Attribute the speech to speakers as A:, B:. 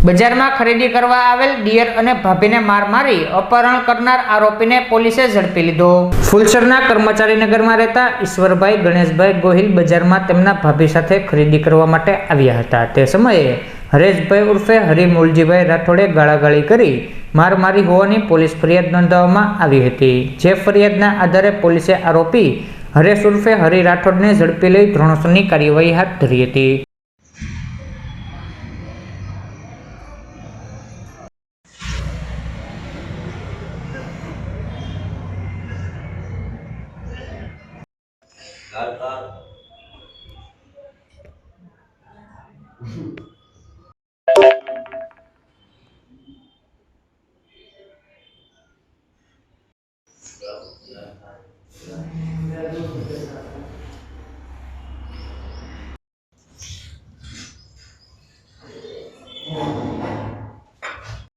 A: બજારમાં ખરીદી કરવા આવેલ ડિયર અને ભાભીને માર મારી અપહરણ કરનાર આરોપીને પોલીસે ઝડપી લીધો. ફુલસરના કર્મચારીનગરમાં રહેતા ઈશ્વરભાઈ, ગણેશભાઈ ગોહિલ બજારમાં તેમના ભાભી સાથે ખરીદી કરવા માટે આવ્યા હતા. તે સમયે હરેશભાઈ ઉર્ફે હરિમૂલજીભાઈ રાઠોડે ગાળાગાળી કરી માર મારી હોવાની પોલીસ ફરિયાદ નોંધાવવામાં આવી હતી. જે ફરિયાદના આધારે પોલીસે આરોપી હરેશ ઉર્ફે હરિ રાઠોડને ઝડપી લઈ ધોરણસરની કાર્યવાહી હાથ ધરી હતી.
B: Yeah.